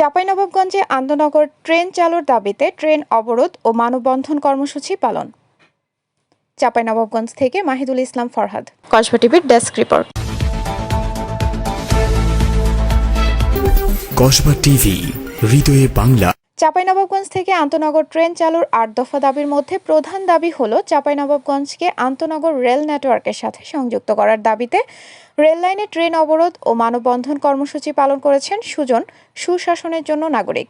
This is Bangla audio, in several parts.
চাঁপাইনবাবগঞ্জে আন্দনগর ট্রেন চালুর দাবিতে ট্রেন অবরোধ ও মানববন্ধন কর্মসূচি পালন। চাঁপাইনবাবগঞ্জ থেকে মাহিদুল ইসলাম ফরহাদ কসবা টিভির ডেস্ক রিপোর্ট। কসবা টিভি হৃদয়ে বাংলা। চাঁপাইনবাবগঞ্জ থেকে আন্তনগর ট্রেন চালুর আট দফা দাবির মধ্যে প্রধান দাবি হল চাঁপাইনবাবগঞ্জকে আন্তনগর রেল নেটওয়ার্কের সাথে সংযুক্ত করার দাবিতে রেল লাইনে ট্রেন অবরোধ ও মানববন্ধন কর্মসূচি পালন করেছেন সুজন, সুশাসনের জন্য নাগরিক।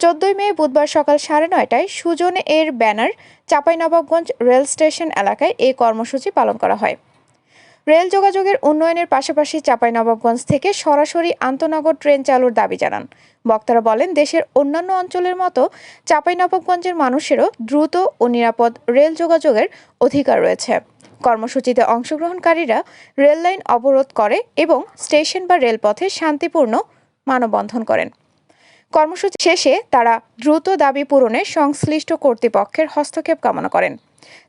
চোদ্দই মে বুধবার সকাল সাড়ে নয়টায় সুজন এর ব্যানার চাঁপাইনবাবগঞ্জ রেল স্টেশন এলাকায় এই কর্মসূচি পালন করা হয়। রেল যোগাযোগের উন্নয়নের পাশাপাশি চাঁপাইনবাবগঞ্জ থেকে সরাসরি আন্তনগর ট্রেন চালুর দাবি জানান। বক্তারা বলেন, দেশের অন্যান্য অঞ্চলের মতো চাঁপাইনবাবগঞ্জের মানুষেরও দ্রুত ও নিরাপদ রেল যোগাযোগের অধিকার রয়েছে। কর্মসূচিতে অংশগ্রহণকারীরা রেল লাইন অবরোধ করে এবং স্টেশন বা রেলপথে শান্তিপূর্ণ মানববন্ধন করেন। কর্মসূচি শেষে তারা দ্রুত দাবি পূরণে সংশ্লিষ্ট কর্তৃপক্ষের হস্তক্ষেপ কামনা করেন।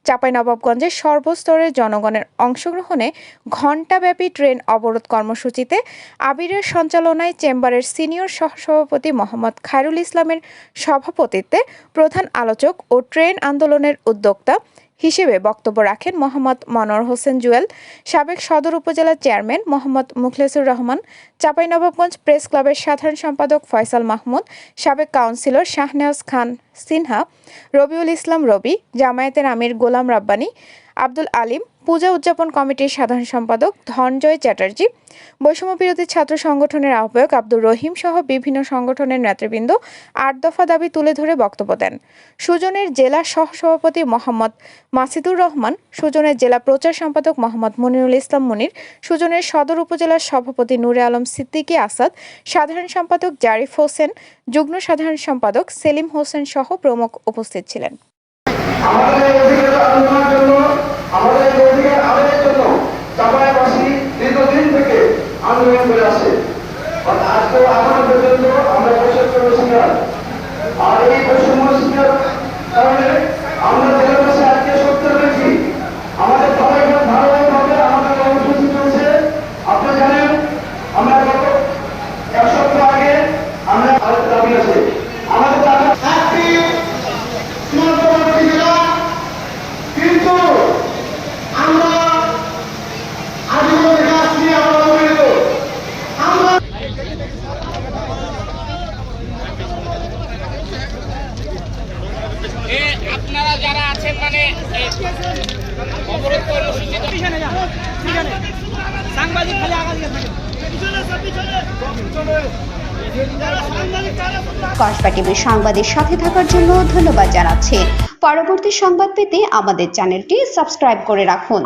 চাঁপাইনবাবগঞ্জের সর্বস্তরের জনগণের অংশগ্রহণে ঘণ্টাব্যাপী ট্রেন অবরোধ কর্মসূচিতে আবিরের সঞ্চালনায় চেম্বারের সিনিয়র সহসভাপতি মোহাম্মদ খায়রুল ইসলামের সভাপতিত্বে প্রধান আলোচক ও ট্রেন আন্দোলনের উদ্যোক্তা হিসেবে বক্তব্য রাখেন মোহাম্মদ মনোয়ার হোসেন জুয়েল, সাবেক সদর উপজেলা চেয়ারম্যান মোহাম্মদ মুখলেসুর রহমান, চাঁপাইনবাবগঞ্জ প্রেস ক্লাবের সাধারণ সম্পাদক ফয়সাল মাহমুদ, সাবেক কাউন্সিলর শাহনেওয়াজ খান সিনহা, রবিউল ইসলাম রবি, জামায়াতের আমির গোলাম রাব্বানি আব্দুল আলিম, পূজা উদযাপন কমিটির সাধারণ সম্পাদক ধনজয় চ্যাটার্জি, বৈষম্য বিরোধী ছাত্র সংগঠনের আহ্বায়ক আব্দুর রহিম সহ বিভিন্ন সংগঠনের নেতৃবৃন্দ আট দফা দাবি তুলে ধরে বক্তব্য দেন। সুজনের জেলা সহসভাপতি মোহাম্মদ মাসিদুর রহমান, সুজনের জেলা প্রচার সম্পাদক মোহাম্মদ মনিরুল ইসলাম মনির, সুজনের সদর উপজেলার সভাপতি নূরে আলম সিদ্দিকী আসাদ, সাধারণ সম্পাদক জারিফ হোসেন, যুগ্ম সাধারণ সম্পাদক সেলিম হোসেন সহ প্রমুখ উপস্থিত ছিলেন। আমাদের আমাদের এই অধিকার আদায়ের জন্য চাপাইবাসী দীর্ঘদিন থেকে আন্দোলন করে আসে। আজকে এখনও পর্যন্ত আমরা বৈষম্য শিকার আর এই বৈষম্য শিকার কারণে আমরা জেলাবাসী আজকে সত্য হয়েছি আমাদের সবাই ধারাবাহিকভাবে আমাদের কর্মসূচি চলছে আপনি জানেন আমরা গত এক সপ্তাহ আগে আমরা আরেক দাবি আছে আমাদের দাবি একটি সীমান্তবর্তী জেলা কিন্তু আমরা আজীবন থেকে আসছি আমরা অবহেলিত আমরা এ আপনারা অবরোধ কর্মসূচি সাংবাদিক খালি কসবা টিভির সংবাদের সাথে থাকার জন্য ধন্যবাদ জানাচ্ছি। পরবর্তী সংবাদ পেতে আমাদের চ্যানেলটি সাবস্ক্রাইব করে রাখুন।